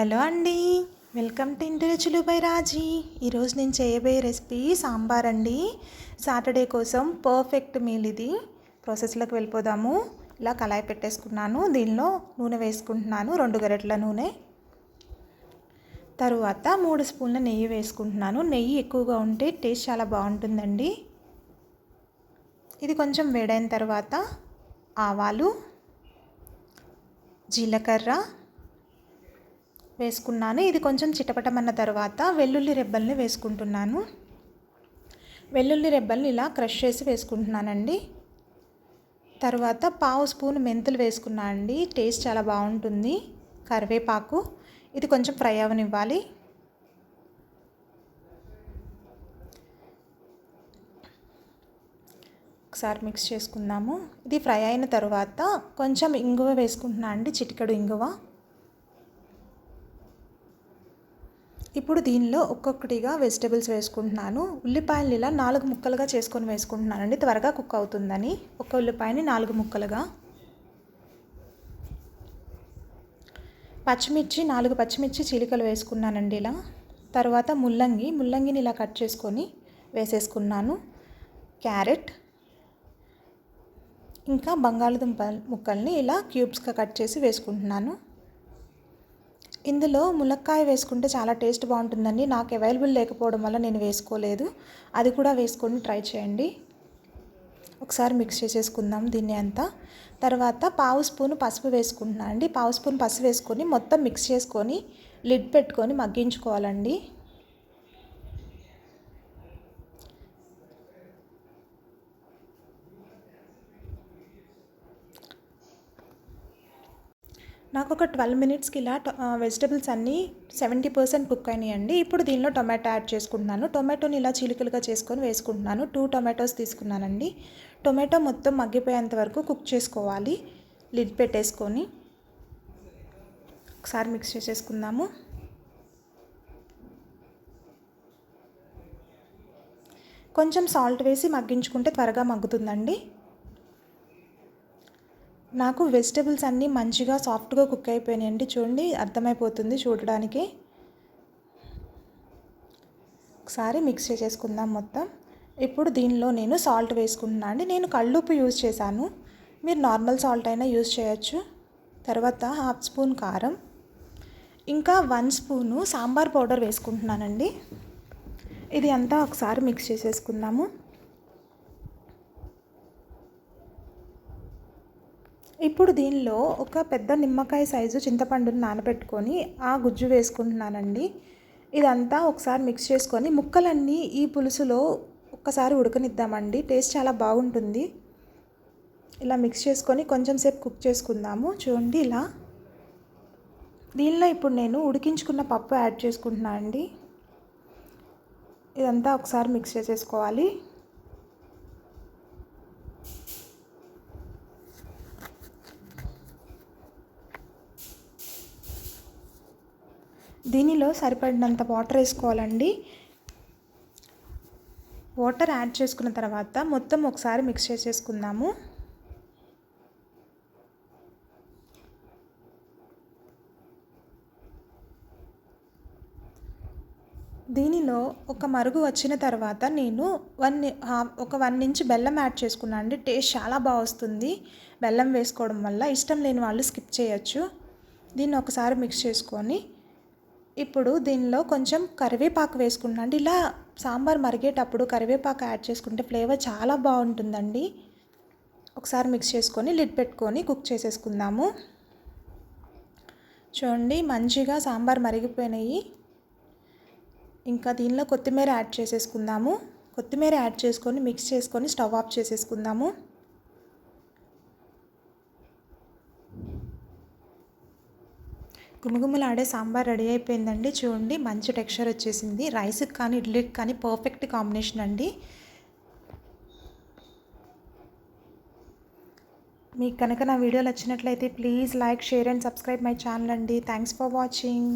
Hello అండి. Welcome to ఇంటి రుచులు బై రాజీ. ఈరోజు నేను చేయబోయే రెసిపీ సాంబార్ అండి. సాటర్డే కోసం పర్ఫెక్ట్ మీల్ ఇది. ప్రాసెస్లోకి వెళ్ళిపోదాము. ఇలా కళాయి పెట్టేసుకున్నాను. దీనిలో నూనె వేసుకుంటున్నాను. రెండు గరెట్ల నూనె. తరువాత మూడు స్పూన్ల నెయ్యి వేసుకుంటున్నాను. నెయ్యి ఎక్కువగా ఉంటే టేస్ట్ చాలా బాగుంటుందండి. ఇది కొంచెం వేడైన తర్వాత ఆవాలు జీలకర్ర వేసుకున్నాను. ఇది కొంచెం చిటపటమన్న తర్వాత వెల్లుల్లి రెబ్బల్ని వేసుకుంటున్నాను. వెల్లుల్లి రెబ్బల్ని ఇలా క్రష్ చేసి వేసుకుంటున్నానండి. తర్వాత పావు స్పూన్ మెంతులు వేసుకున్నా అండి. టేస్ట్ చాలా బాగుంటుంది. కరివేపాకు. ఇది కొంచెం ఫ్రై అవనివ్వాలి. ఒకసారి మిక్స్ చేసుకుందాము. ఇది ఫ్రై అయిన తర్వాత కొంచెం ఇంగువ వేసుకుంటున్నా అండి. చిటికెడు ఇంగువ. ఇప్పుడు దీనిలో ఒక్కొక్కటిగా వెజిటబుల్స్ వేసుకుంటున్నాను. ఉల్లిపాయలు ఇలా నాలుగు ముక్కలుగా చేసుకొని వేసుకుంటున్నానండి. త్వరగా కుక్ అవుతుందని. ఒక ఉల్లిపాయని నాలుగు ముక్కలుగా. పచ్చిమిర్చి నాలుగు పచ్చిమిర్చి చిలికలు వేసుకున్నానండి ఇలా. తర్వాత ముల్లంగి ముల్లంగిని ఇలా కట్ చేసుకొని వేసేసుకున్నాను. క్యారెట్. ఇంకా బంగాళదుంప ముక్కల్ని ఇలా క్యూబ్స్గా కట్ చేసి వేసుకుంటున్నాను. ఇందులో ములక్కాయ వేసుకుంటే చాలా టేస్ట్ బాగుంటుందండి. నాకు అవైలబుల్ లేకపోవడం వల్ల నేను వేసుకోలేదు. అది కూడా వేసుకొని ట్రై చేయండి. ఒకసారి మిక్స్ చేసేసుకుందాం దీన్ని అంతా. తర్వాత పావు స్పూన్ పసుపు వేసుకుంటున్నాను అండి. పావు స్పూన్ పసుపు వేసుకొని మొత్తం మిక్స్ చేసుకొని లిడ్ పెట్టుకొని మగ్గించుకోవాలండి. నాకు ఒక ట్వెల్వ్ మినిట్స్కి ఇలా వెజిటబుల్స్ అన్నీ సెవెంటీ పర్సెంట్ కుక్ అయినాయండి. ఇప్పుడు దీనిలో టొమాటో యాడ్ చేసుకుంటున్నాను. టొమాటోని ఇలా చిలుకలుగా చేసుకొని వేసుకుంటున్నాను. టూ టొమాటోస్ తీసుకున్నానండి. టొమాటో మొత్తం మగ్గిపోయేంత వరకు కుక్ చేసుకోవాలి. లిడ్ పెట్టేసుకొని ఒకసారి మిక్స్ చేసేసుకుందాము. కొంచెం సాల్ట్ వేసి మగ్గించుకుంటే త్వరగా మగ్గుతుందండి. నాకు వెజిటబుల్స్ అన్నీ మంచిగా సాఫ్ట్గా కుక్ అయిపోయినాయండి చూడండి అర్థమైపోతుంది చూడడానికి. ఒకసారి మిక్స్ చేసేసుకుందాం మొత్తం. ఇప్పుడు దీనిలో నేను సాల్ట్ వేసుకుంటున్నాను అండి. నేను కళ్ళుప్పు యూజ్ చేశాను. మీరు నార్మల్ సాల్ట్ అయినా యూజ్ చేయొచ్చు. తర్వాత హాఫ్ స్పూన్ కారం. ఇంకా వన్ స్పూను సాంబార్ పౌడర్ వేసుకుంటున్నానండి. ఇది అంతా ఒకసారి మిక్స్ చేసేసుకుందాము. ఇప్పుడు దీనిలో ఒక పెద్ద నిమ్మకాయ సైజు చింతపండుని నానబెట్టుకొని ఆ గుజ్జు వేసుకుంటున్నానండి. ఇదంతా ఒకసారి మిక్స్ చేసుకొని ముక్కలన్నీ ఈ పులుసులో ఒక్కసారి ఉడకనిద్దామండి. టేస్ట్ చాలా బాగుంటుంది. ఇలా మిక్స్ చేసుకొని కొంచెం సేపు కుక్ చేసుకుందాము. చూడండి ఇలా. దీనిలో ఇప్పుడు నేను ఉడికించుకున్న పప్పు యాడ్ చేసుకుంటున్నాను అండి ఇదంతా ఒకసారి మిక్స్ చేసేసుకోవాలి. దీనిలో సరిపడినంత వాటర్ వేసుకోవాలండి. వాటర్ యాడ్ చేసుకున్న తర్వాత మొత్తం ఒకసారి మిక్స్ చేసేసుకుందాము. దీనిలో ఒక మరుగు వచ్చిన తర్వాత నేను వన్ ఒక వన్ ఇంచ్ బెల్లం యాడ్ చేసుకున్నాను అండి. టేస్ట్ చాలా బాగా వస్తుంది. బెల్లం వేసుకోవడం వల్ల ఇష్టం లేని వాళ్ళు స్కిప్ చేయొచ్చు. దీన్ని ఒకసారి మిక్స్ చేసుకొని ఇప్పుడు దీనిలో కొంచెం కరివేపాకు వేసుకున్నాండి ఇలా సాంబార్ మరిగేటప్పుడు కరివేపాకు యాడ్ చేసుకుంటే ఫ్లేవర్ చాలా బాగుంటుందండి. ఒకసారి మిక్స్ చేసుకొని లిడ్ పెట్టుకొని కుక్ చేసేసుకుందాము. చూడండి మంచిగా సాంబార్ మరిగిపోయినాయి. ఇంకా దీనిలో కొత్తిమీర యాడ్ చేసేసుకుందాము. కొత్తిమీర యాడ్ చేసుకొని మిక్స్ చేసుకొని స్టవ్ ఆఫ్ చేసేసుకుందాము. గుమగుమలాడే సాంబార్ రెడీ అయిపోయిందండి. చూడండి మంచి టెక్స్చర్ వచ్చేసింది. రైస్కి కానీ ఇడ్లీకి కానీ పర్ఫెక్ట్ కాంబినేషన్ అండి. మీకు కనుక నా వీడియో నచ్చినట్లయితే please like share and subscribe my channel అండి. Thanks for watching.